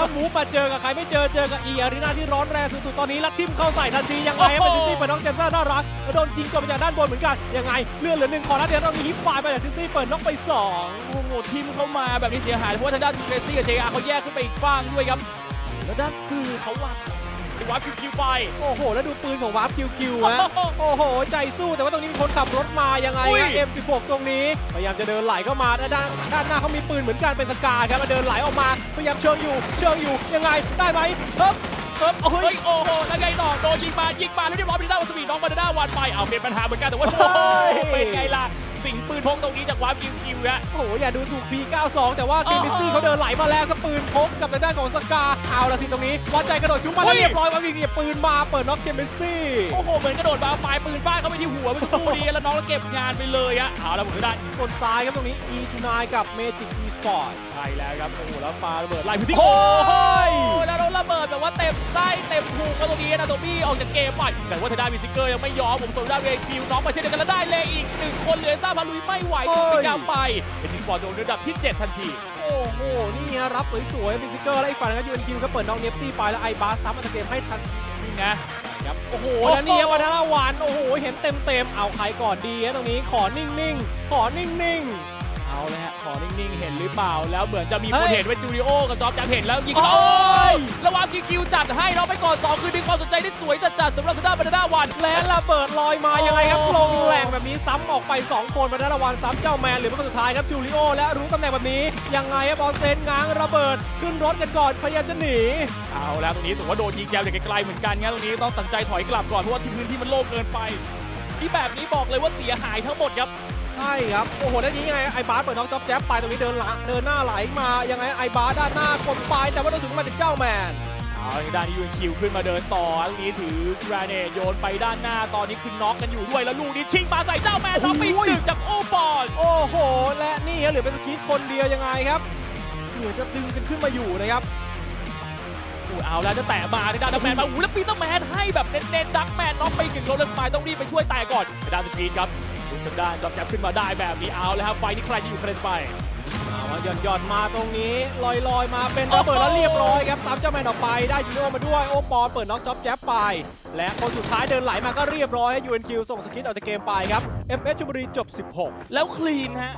แล้วมูฟมาเจอกับใครไม่เจอเจอกับอีอารีนาที่ร้อนแรงสุดๆตอนนี้ลักทิมเข้าใส่ทันทียังไงครับเป็นซิซี่เปิดน้องเจมซ่าน่ารักแล้วโดนยิงกลับมาจากด้านบนเหมือนกันยังไงเลื่อนเหลือหนึ่งคอร์นัดเดียวต้องมีฮิปไฟล์ไปจากซิซี่เปิดน็อกไปสองโอ้โหทีมเข้ามาแบบนี้เสียหายเพราะว่าทางด้านเกรซี่กับเจอาเขาแยกขึ้นไปอีกฝั่งด้วยครับแล้วด้านคือเขาวาง วางคิวๆไป โอ้โห แล้วดูปืนของวาร์ปคิวคิวฮะโอ้โห ใจสู้แต่ว่าตรงนี้มีคนขับรถมายังไงอุ้ยฮะ M16 ตรงนี้ พยายามจะเดินไหลเข้ามาด้านด้านด้านหน้าเขามีปืนเหมือนกันเป็นสกาครับมาเดินไหลออกมาพยายามเชิงอยู่เชิงอยู่ยังไงได้ไหมเฮ้ยเฮ้ยเฮ้เฮ้ยยโอ้โหแล้วไงต่อโดนยิงมายิงมาแล้วเรียบร้อยไปด้านวัสบีน้องมาด้านวันไปเอาเป็นปัญหาเหมือนกันแต่ว่าโอ้โหเป็นไงล่ะ สิงปืนพกตรงนี้จากวาร์ปคิวๆฮะโอ้โหอย่าดูถูก P92 แต่ว่าเกมโอ้บิโหซี่เขาเดินไหลมาแล้วก็ปืนพกกับทางด้านของสกาเอาละสิตรงนี้วัดใจกระโดดจุ๊บมาแล้วอุ้ยเรียบร้อยว่ามีปืนมาเปิดน็อกเกมบิซี่โอ้โหเหมือนกระโดดมาปลายปืนฟาดเข้าไปที่หัวเมื่อสักครู่นี้แล้วน้องก็เก็บงานไปเลยฮะเอาละผมก็ได้คนซ้ายครับตรงนี้ E29 กับ Magic Esport ใช่แล้วครับโอ้โหแล้วปาระเบิดไล่พื้นที่โอ้โอ้ยโหแล้วโดนระเบิดแบบว่าเต็มไส้เต็มพุงแล้วตรงนี้นะโตบี้ออกจากเกมไปแต่ว่าทางด้านมิซิเกอร์ยังไม่ยอมผมส่งด้านเวคิวน้องมาเช่นเดียวกันแล้วได้เลยอีกหนึ่งคนเหลือซ่าพาลุยไม่ไหวถูกไปกำไปเป็นทีมสปอร์ตโดนระดับที่ 7 ทันที โอ้โห นี่ฮะรับสวยๆเป็นซิกเกอร์แล้วอีกฝั่งก็ยูนคิวก็เปิดน้องเนฟตี้ไปแล้วไอบาสซับอันตะเกมให้ทันนี่นะครับ โอ้โหแล้วนี่ครับวันนาวันโอ้โห เห็นเต็มๆ เอาใครก่อนดีฮะตรงนี้ ขอนิ่งๆ ขอนิ่ง เอาเลยฮะขอนิ่งๆ เห็นหรือเปล่า แล้วเหมือนจะมีเฮ้คนยเห็นว่าจูริโอกับจอบจังเห็นแล้วยิงโอ้โอ้ยยระหว่างคิวจัดให้เราไปก่อนสองคือดึงความสนใจได้สวยจัดๆสำหรับทางด้านบรรดาวันๆและระเบิดลอยมาโอ้ยังไงครับลงแหลงแบบนี้ซ้ำออกไป 2 คนวันนาวันซ้ำเจ้าแมนเหรือเป็นคนสุดท้ายครับจูริโอและรู้ตำแหน่งแบบนี้ยังไงครับบอลเซนง้างระเบิดขึ้นรถกันก่อนพยายามจะหนีเอาแล้วตรงนี้ถือว่าโดนยิงแจวจากไกลๆเหมือนกันงั้นตรงนี้ต้องตัดใจถอยกลับก่อนเพราะว่าที่พื้นที่มันโล่งเกินไป ที่แบบนี้บอกเลยว่าเสียหายทั้งหมดครับ ใช่ครับ โอ้โห แล้วนี้ยังไงไอบาสเปิดน้องจ๊อบแจ๊บไปตรงนี้เดินหลังเดินหน้าไหลมา ยังไงไอบาสด้านหน้ากดไปแต่ว่าโดนถึงมาจากเจ้าแมนเอาทางด้านนี้ยูนคิวขึ้นมาเดินต่อตรงนี้ถือกราเนตโยนไปด้านหน้าตอนนี้คือน็อกกันอยู่ด้วยแล้วลูกนี้ชิงมาใส่เจ้าแมนน็อกไปอีกโอ้ยหนึ่งจากโอปอนโอ้โห และนี่ฮะเหลือเป็นสกีตคนเดียวยังไงครับเหลือจะดึงกันขึ้นมาอยู่นะครับอู้เอาแล้วจะแตะมาทางด้านดักแมนมาอู้แล้วปีเตอร์แมนให้แบบเน้นๆดักแมนน็อกไปอีกหนึ่งโลแล้วสมายต้องรีบไปช่วยแต่ก่อนทางด้านสกรีนครับ ทางด้านจอบแจ็บขึ้นมาได้แบบนี้เอาแล้วครับไฟนี่ใครจะอยู่เทรนไปเอาหย่อนหย่อนๆมาตรงนี้ลอยลอยๆมาเป็นระเบิดแล้วเรียบร้อยครับตามเจ้าแมนออกไปได้ยูโนมาด้วยโอปอนเปิดน้องจ๊อบแจ๊บไป และคนสุดท้ายเดินไหลมาก็เรียบร้อยให้ยูเอ็นคิวส่งสกิทออกจากเกมไปครับ FS ชลบุรีจบ 16 แล้วคลีนฮะ